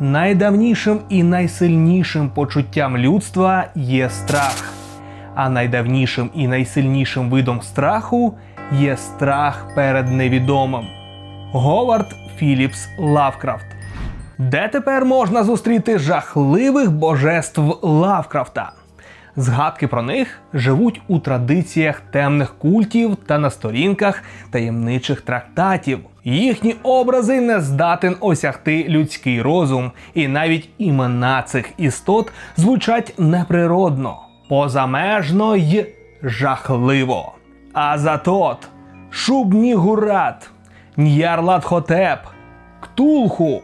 Найдавнішим і найсильнішим почуттям людства є страх. А найдавнішим і найсильнішим видом страху є страх перед невідомим. Говард Філіпс Лавкрафт. Де тепер можна зустріти жахливих божеств Лавкрафта? Згадки про них живуть у традиціях темних культів та на сторінках таємничих трактатів. Їхні образи не здатен осягти людський розум, і навіть імена цих істот звучать неприродно, позамежно й жахливо. Азатот, Шубнігурат, Ньярлатхотеп, Ктулху.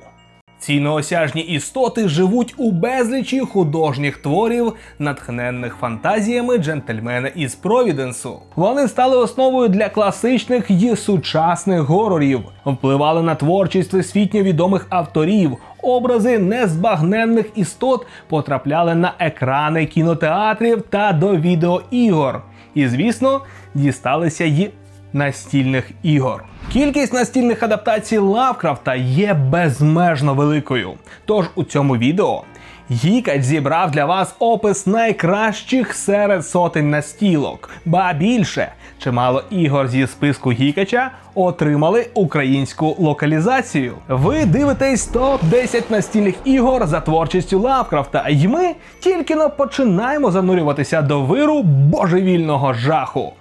Ці неосяжні істоти живуть у безлічі художніх творів, натхненних фантазіями джентльмена із Провіденсу. Вони стали основою для класичних й сучасних горорів, впливали на творчість всесвітньо відомих авторів. Образи незбагненних істот потрапляли на екрани кінотеатрів та до відеоігор. І, звісно, дісталися й настільних ігор. Кількість настільних адаптацій Лавкрафта є безмежно великою. Тож у цьому відео Гікач зібрав для вас опис найкращих серед сотень настілок. Ба більше, чимало ігор зі списку Гікача отримали українську локалізацію. Ви дивитесь топ 10 настільних ігор за творчістю Лавкрафта, і ми тільки но починаємо занурюватися до виру божевільного жаху.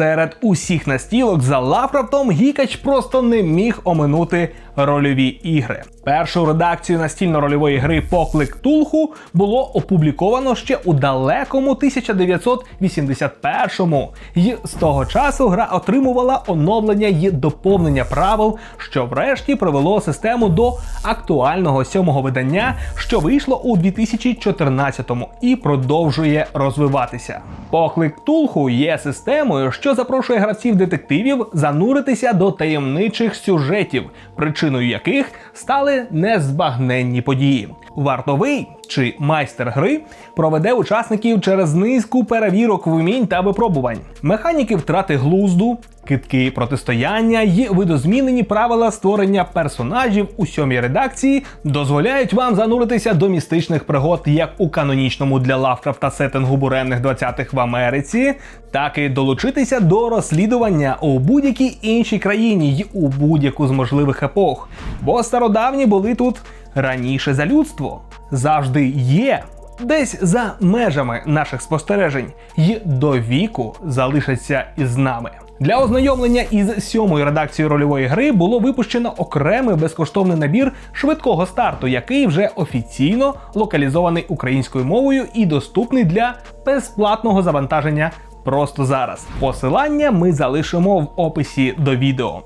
Серед усіх настілок за Лавкрафтом Гікач просто не міг оминути рольові ігри. Першу редакцію настільно-рольової гри Поклик Тулху було опубліковано ще у далекому 1981-му, і з того часу гра отримувала оновлення й доповнення правил, що врешті привело систему до актуального сьомого видання, що вийшло у 2014-му і продовжує розвиватися. Поклик Тулху є системою, що запрошує гравців детективів зануритися до таємничих сюжетів, причиною яких стали незбагненні події. Вартовий чи майстер гри проведе учасників через низку перевірок вмінь та випробувань, механіки втрати глузду, китки протистояння й видозмінені правила створення персонажів у сьомій редакції дозволяють вам зануритися до містичних пригод як у канонічному для Лавкрафта сеттингу буремних 20-х в Америці, так і долучитися до розслідування у будь-якій іншій країні й у будь-яку з можливих епох. Бо стародавні були тут раніше за людство, завжди є. Десь за межами наших спостережень й до віку залишаться із нами. Для ознайомлення із сьомою редакцією рольової гри було випущено окремий безкоштовний набір швидкого старту, який вже офіційно локалізований українською мовою і доступний для безплатного завантаження просто зараз. Посилання ми залишимо в описі до відео.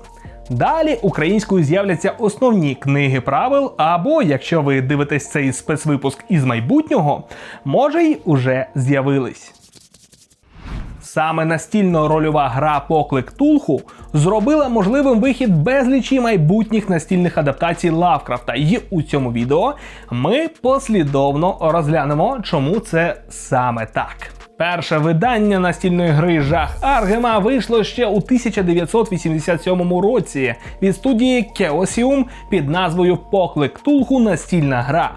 Далі українською з'являться основні книги правил, або якщо ви дивитесь цей спецвипуск із майбутнього, може й уже з'явились. Саме настільно-рольова гра Поклик Тулху зробила можливим вихід безлічі майбутніх настільних адаптацій Лавкрафта. І у цьому відео ми послідовно розглянемо, чому це саме так. Перше видання настільної гри Жах Аргема вийшло ще у 1987 році від студії Chaosium під назвою Поклик Тулху настільна гра.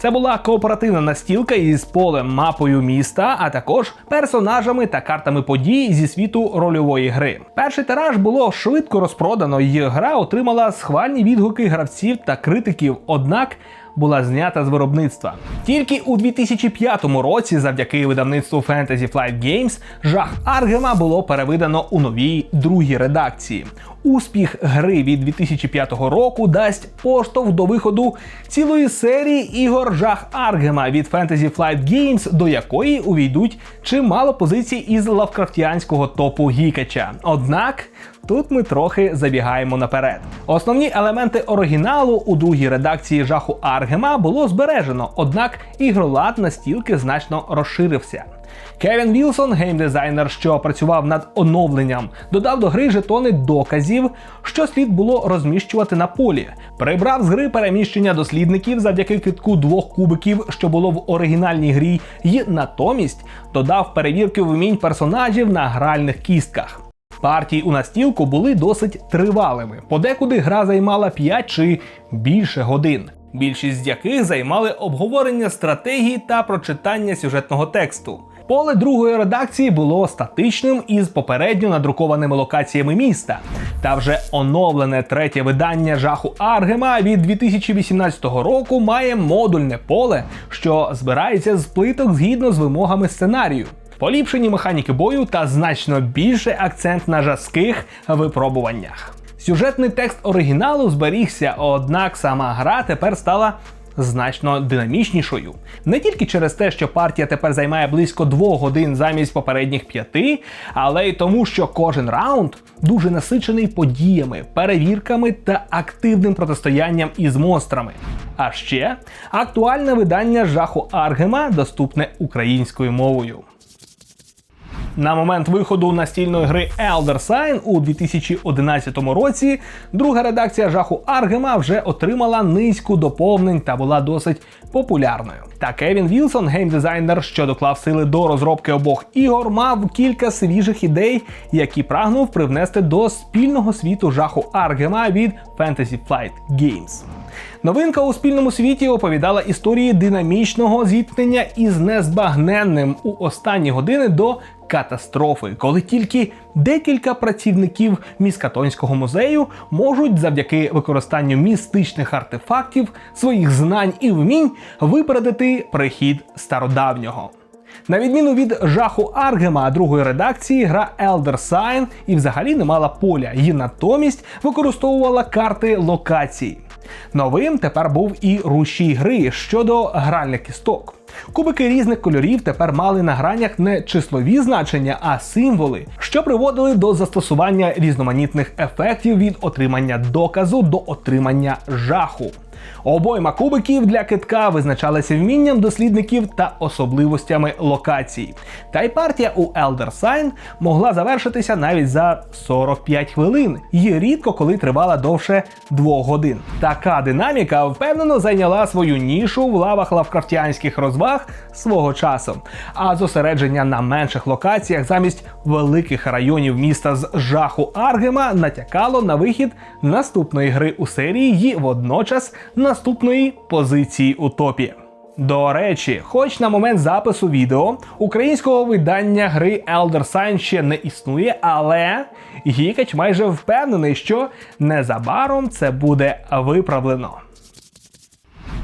Це була кооперативна настілка із полем мапою міста, а також персонажами та картами подій зі світу рольової гри. Перший тираж було швидко розпродано, і гра отримала схвальні відгуки гравців та критиків. Однак була знята з виробництва. Тільки у 2005 році, завдяки видавництву Fantasy Flight Games, жах Аргема було перевидано у новій другій редакції. Успіх гри від 2005 року дасть поштовх до виходу цілої серії ігор жах Аргема від Fantasy Flight Games, до якої увійдуть чимало позицій із лавкрафтіанського топу Гікача. Однак Тут ми трохи забігаємо наперед. Основні елементи оригіналу у другій редакції жаху Аргема було збережено, однак ігролад настільки значно розширився. Кевін Вілсон, геймдизайнер, що працював над оновленням, додав до гри жетони доказів, що слід було розміщувати на полі. Прибрав з гри переміщення дослідників завдяки китку двох кубиків, що було в оригінальній грі, і натомість додав перевірки вмінь персонажів на гральних кістках. Партії у настілку були досить тривалими. Подекуди гра займала 5 чи більше годин. Більшість з яких займали обговорення стратегії та прочитання сюжетного тексту. Поле другої редакції було статичним із попередньо надрукованими локаціями міста. Та вже оновлене третє видання жаху Аргема від 2018 року має модульне поле, що збирається з плиток згідно з вимогами сценарію. Поліпшені механіки бою та значно більший акцент на жорстких випробуваннях. Сюжетний текст оригіналу зберігся, однак сама гра тепер стала значно динамічнішою. Не тільки через те, що партія тепер займає близько двох годин замість попередніх п'яти, але й тому, що кожен раунд дуже насичений подіями, перевірками та активним протистоянням із монстрами. А ще актуальне видання жаху Аргема доступне українською мовою. На момент виходу настільної гри Elder Sign у 2011 році друга редакція жаху Аргема вже отримала низку доповнень та була досить популярною. Та Кевін Вілсон, геймдизайнер, що доклав сили до розробки обох ігор, мав кілька свіжих ідей, які прагнув привнести до спільного світу жаху Аргема від Fantasy Flight Games. Новинка у спільному світі оповідала історії динамічного зіткнення із незбагненним у останні години до катастрофи, коли тільки декілька працівників міскатонського музею можуть завдяки використанню містичних артефактів, своїх знань і вмінь випередити прихід стародавнього. На відміну від жаху Аргема другої редакції, гра Elder Sign і взагалі не мала поля, і натомість використовувала карти локацій. Новим тепер був і рушій гри щодо гральних кісток. Кубики різних кольорів тепер мали на гранях не числові значення, а символи, що приводили до застосування різноманітних ефектів від отримання доказу до отримання жаху. Обойма кубиків для китка визначалася вмінням дослідників та особливостями локацій. Та й партія у Elder Sign могла завершитися навіть за 45 хвилин, і рідко коли тривала довше 2 годин. Така динаміка впевнено зайняла свою нішу в лавах лавкрафтіанських розваг свого часу. А зосередження на менших локаціях замість великих районів міста з жаху Аргема натякало на вихід наступної гри у серії і водночас наступної позиції у топі. До речі, хоч на момент запису відео українського видання гри Elder Sign ще не існує, але Гікач майже впевнений, що незабаром це буде виправлено.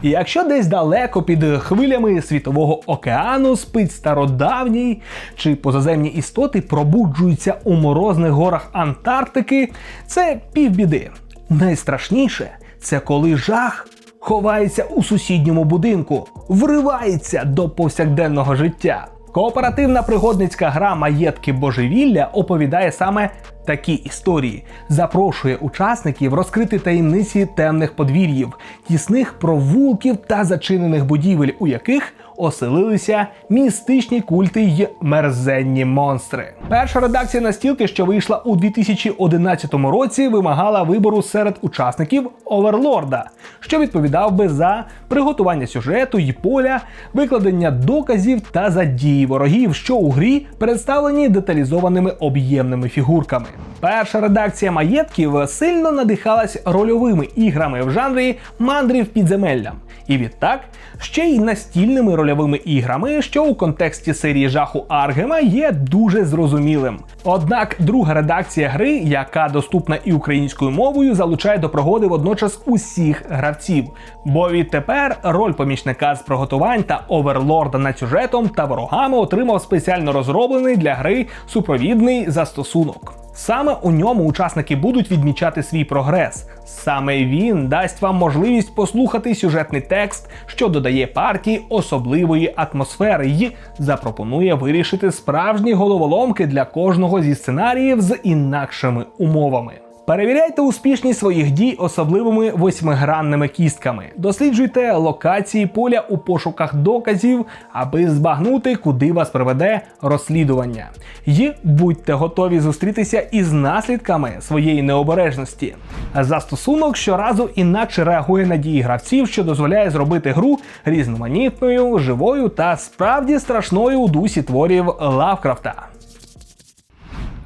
І якщо десь далеко під хвилями світового океану спить стародавній чи позаземні істоти пробуджуються у морозних горах Антарктики, це півбіди. Найстрашніше це коли жах ховається у сусідньому будинку, вривається до повсякденного життя. Кооперативна пригодницька гра Маєтки божевілля оповідає саме такі історії, запрошує учасників розкрити таємниці темних подвір'їв, тісних провулків та зачинених будівель, у яких оселилися містичні культи й мерзенні монстри. Перша редакція настілки, що вийшла у 2011 році, вимагала вибору серед учасників Оверлорда, що відповідав би за приготування сюжету й поля, викладення доказів та за дії ворогів, що у грі представлені деталізованими об'ємними фігурками. Перша редакція маєтків сильно надихалась рольовими іграми в жанрі мандрів підземеллям. І відтак ще й настільними рольовими іграми, що у контексті серії жаху Аргема є дуже зрозумілим. Однак друга редакція гри, яка доступна і українською мовою, залучає до пригоди водночас усіх гравців. Бо відтепер роль помічника з приготувань та оверлорда над сюжетом та ворогами отримав спеціально розроблений для гри супровідний застосунок. Саме у ньому учасники будуть відмічати свій прогрес. Саме він дасть вам можливість послухати сюжетний текст, що додає партії особливої атмосфери, і запропонує вирішити справжні головоломки для кожного зі сценаріїв з інакшими умовами. Перевіряйте успішність своїх дій особливими восьмигранними кістками. Досліджуйте локації поля у пошуках доказів, аби збагнути, куди вас приведе розслідування. І будьте готові зустрітися із наслідками своєї необережності. Застосунок щоразу інакше реагує на дії гравців, що дозволяє зробити гру різноманітною, живою та справді страшною у дусі творів Лавкрафта.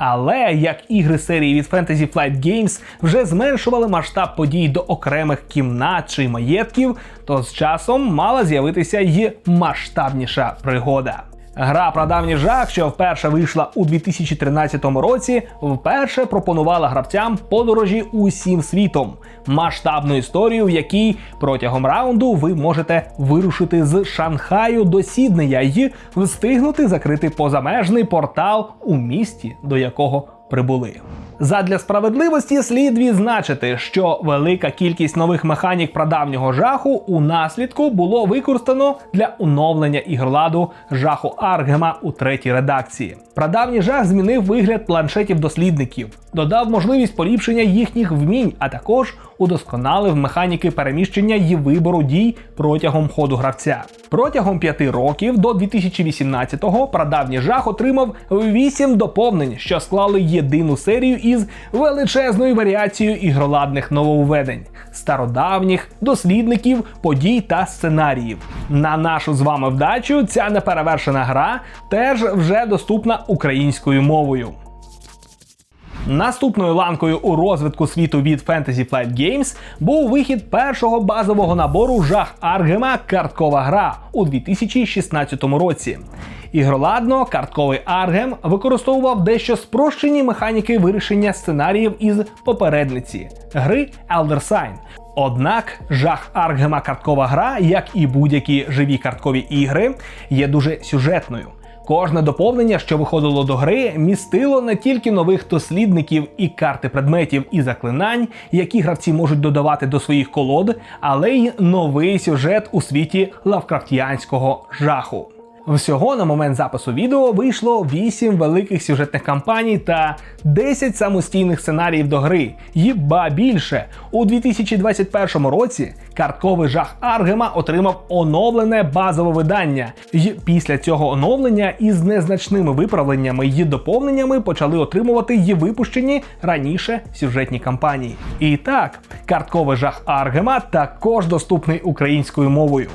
Але як ігри серії від Fantasy Flight Games вже зменшували масштаб подій до окремих кімнат чи маєтків, то з часом мала з'явитися й масштабніша пригода. Гра «Прадавній жах, що вперше вийшла у 2013 році, вперше пропонувала гравцям подорожі усім світом, масштабну історію, в якій протягом раунду ви можете вирушити з Шанхаю до Сіднея і встигнути закрити позамежний портал у місті, до якого прибули. Задля справедливості слід відзначити, що велика кількість нових механік прадавнього жаху у наслідку було використано для оновлення ігроладу жаху Аргема у третій редакції. Прадавній жах змінив вигляд планшетів дослідників, додав можливість поліпшення їхніх вмінь, а також удосконалив механіки переміщення і вибору дій протягом ходу гравця. Протягом п'яти років до 2018-го прадавній жах отримав вісім доповнень, що склали єдину серію із величезною варіацією ігроладних нововведень, стародавніх дослідників, подій та сценаріїв. На нашу з вами вдачу ця неперевершена гра теж вже доступна українською мовою. Наступною ланкою у розвитку світу від Fantasy Flight Games був вихід першого базового набору жах Аргема карткова гра у 2016 році. Ігроладно картковий Аргем використовував дещо спрощені механіки вирішення сценаріїв із попередниці гри Elder Sign. Однак жах Аргема карткова гра, як і будь-які живі карткові ігри, є дуже сюжетною. Кожне доповнення, що виходило до гри, містило не тільки нових дослідників і карти предметів і заклинань, які гравці можуть додавати до своїх колод, але й новий сюжет у світі лавкрафтіанського жаху. Всього на момент запису відео вийшло 8 великих сюжетних кампаній та 10 самостійних сценаріїв до гри. І ба більше у 2021 році картковий жах Аргема отримав оновлене базове видання. І після цього оновлення із незначними виправленнями і доповненнями почали отримувати й випущені раніше сюжетні кампанії. І так, картковий жах Аргема також доступний українською мовою.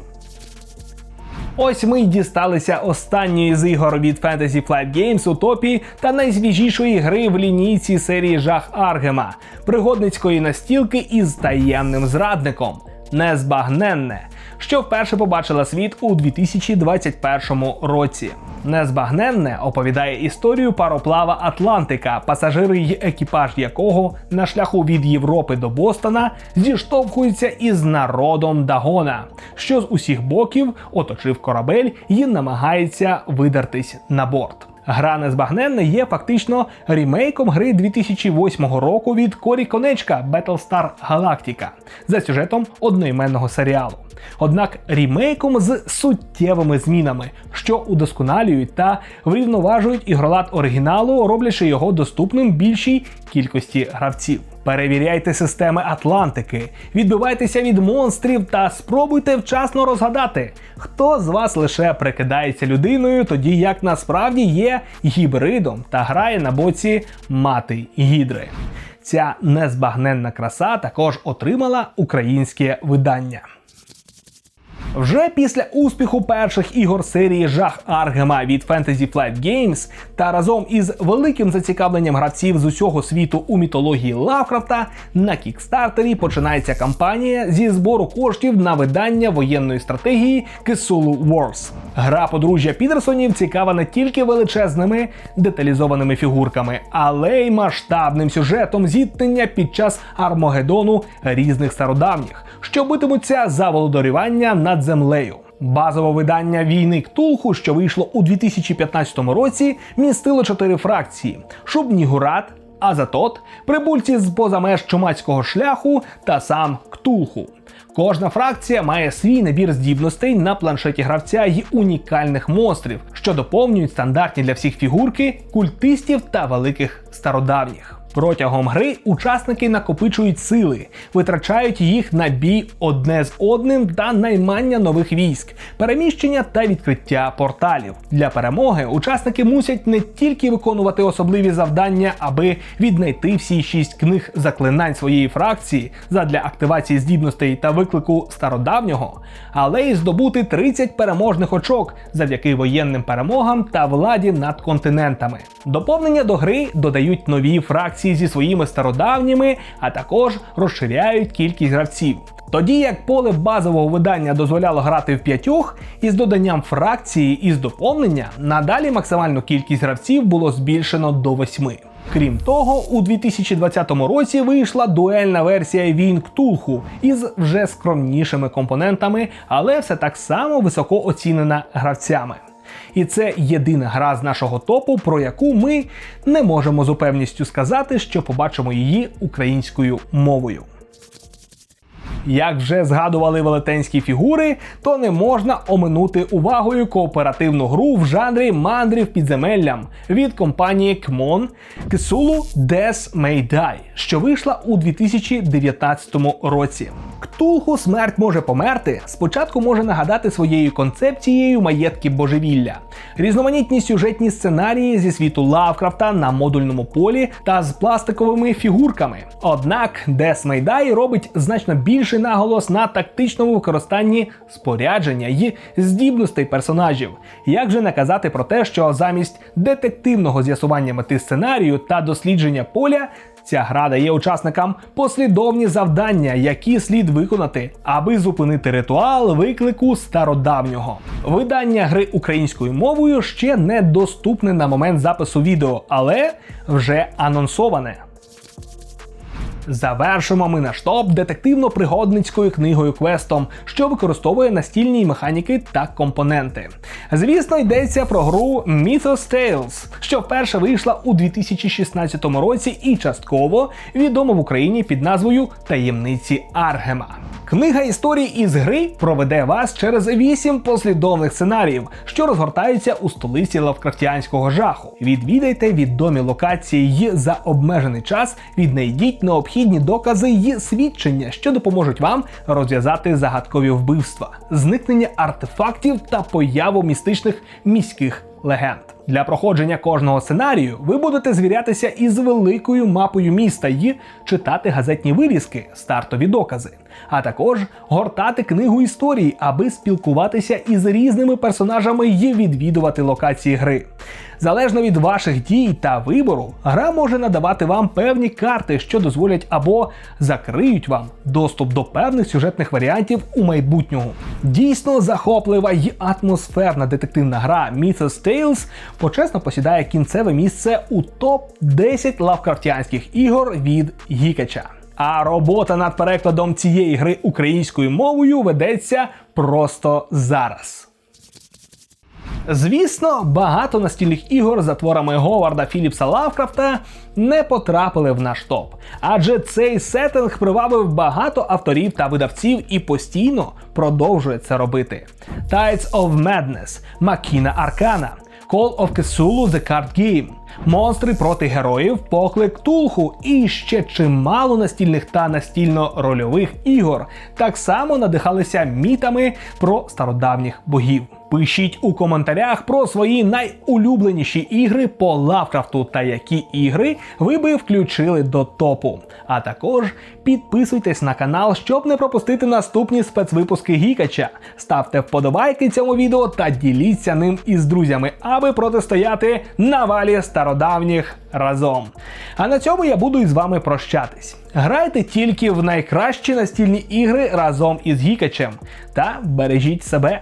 Ось ми й дісталися останньої з ігор від Fantasy Flight Games у топі та найсвіжішої гри в лінійці серії Жах Аргема, пригодницької настілки із таємним зрадником. Незбагненне, що вперше побачила світ у 2021 році. Незбагненне оповідає історію пароплава Атлантика, пасажири й екіпаж якого на шляху від Європи до Бостона зіштовхуються із народом Дагона, що з усіх боків оточив корабель і намагається видертись на борт. Гра Незбагненне є фактично ремейком гри 2008 року від Корі Конечка Battlestar Galactica за сюжетом одноіменного серіалу. Однак ремейком з суттєвими змінами, що удосконалюють та врівноважують ігролад оригіналу, роблячи його доступним більшій кількості гравців. Перевіряйте системи Атлантики, відбивайтеся від монстрів та спробуйте вчасно розгадати, хто з вас лише прикидається людиною, тоді як насправді є гібридом та грає на боці мати гідри. Ця незбагненна краса також отримала українське видання. Вже після успіху перших ігор серії Жах Аргема від Fantasy Flight Games та разом із великим зацікавленням гравців з усього світу у мітології Лавкрафта на кікстартері починається кампанія зі збору коштів на видання воєнної стратегії Cthulhu Wars. Гра подружжя Пітерсонів цікава не тільки величезними деталізованими фігурками, але й масштабним сюжетом зіткнення під час Армагеддону різних стародавніх, що битимуться за володарювання над землею. Базове видання війни Ктулху, що вийшло у 2015 році, містило чотири фракції: Шубнігурат, Азатот, прибульці з поза меж чумацького шляху та сам Ктулху. Кожна фракція має свій набір здібностей на планшеті гравця й унікальних монстрів, що доповнюють стандартні для всіх фігурки, культистів та великих стародавніх. Протягом гри учасники накопичують сили, витрачають їх на бій одне з одним та наймання нових військ, переміщення та відкриття порталів. Для перемоги учасники мусять не тільки виконувати особливі завдання, аби віднайти всі шість книг заклинань своєї фракції задля активації здібностей та виклику стародавнього, але й здобути 30 переможних очок завдяки воєнним перемогам та владі над континентами. Доповнення до гри додають нові фракції зі своїми стародавніми, а також розширяють кількість гравців. Тоді як поле базового видання дозволяло грати в п'ятьох, із доданням фракції із доповнення надалі максимальну кількість гравців було збільшено до восьми. Крім того, у 2020 році вийшла дуельна версія Війн Ктулху із вже скромнішими компонентами, але все так само високо оцінена гравцями. І це єдина гра з нашого топу, про яку ми не можемо з упевністю сказати, що побачимо її українською мовою. Як вже згадували велетенські фігури, то не можна оминути увагою кооперативну гру в жанрі мандрів підземеллям від компанії Kmon Cthulhu May Die, що вийшла у 2019 році. Ктулху смерть може померти. Спочатку може нагадати своєю концепцією маєтки божевілля, різноманітні сюжетні сценарії зі світу Лавкрафта на модульному полі та з пластиковими фігурками. Однак Death May робить значно більший наголос на тактичному використанні спорядження й здібностей персонажів. Як же не казати про те, що замість детективного з'ясування мети сценарію та дослідження поля Ця гра дає учасникам послідовні завдання, які слід виконати, аби зупинити ритуал виклику стародавнього. Видання гри українською мовою ще не доступне на момент запису відео, але вже анонсоване. Завершимо ми наш топ детективно-пригодницькою книгою квестом, що використовує настільні механіки та компоненти. Звісно, йдеться про гру Mythos Tales, що вперше вийшла у 2016 році і частково відома в Україні під назвою Таємниці Аргема. Книга історій із гри проведе вас через вісім послідовних сценаріїв, що розгортаються у столиці лавкрафтіанського жаху. Відвідайте відомі локації й за обмежений час віднайдіть необхідні докази й свідчення, що допоможуть вам розв'язати загадкові вбивства, зникнення артефактів та появу містичних міських легенд. Для проходження кожного сценарію ви будете звірятися із великою мапою міста і читати газетні вирізки, стартові докази, а також гортати книгу історії, аби спілкуватися із різними персонажами і відвідувати локації гри. Залежно від ваших дій та вибору, гра може надавати вам певні карти, що дозволять або закриють вам доступ до певних сюжетних варіантів у майбутнього. Дійсно захоплива й атмосферна детективна гра Mythos Tales почесно посідає кінцеве місце у топ 10 лавкрафтіанських ігор від Гікача. А робота над перекладом цієї гри українською мовою ведеться просто зараз. Звісно, багато настільних ігор за творами Говарда Філіпса Лавкрафта не потрапили в наш топ, адже цей сеттинг привабив багато авторів та видавців і постійно продовжує це робити. Tides of Madness, Makina Arcana, Call of Cthulhu The Card Game, Монстри проти героїв, поклик Тулху і ще чимало настільних та настільно-рольових ігор так само надихалися мітами про стародавніх богів. Пишіть у коментарях про свої найулюбленіші ігри по Лавкрафту та які ігри ви би включили до топу. А також підписуйтесь на канал, щоб не пропустити наступні спецвипуски Гікача. Ставте вподобайки цьому відео та діліться ним із друзями, аби протистояти навалі стародавніх разом. А на цьому я буду із вами прощатись. Грайте тільки в найкращі настільні ігри разом із Гікачем та бережіть себе.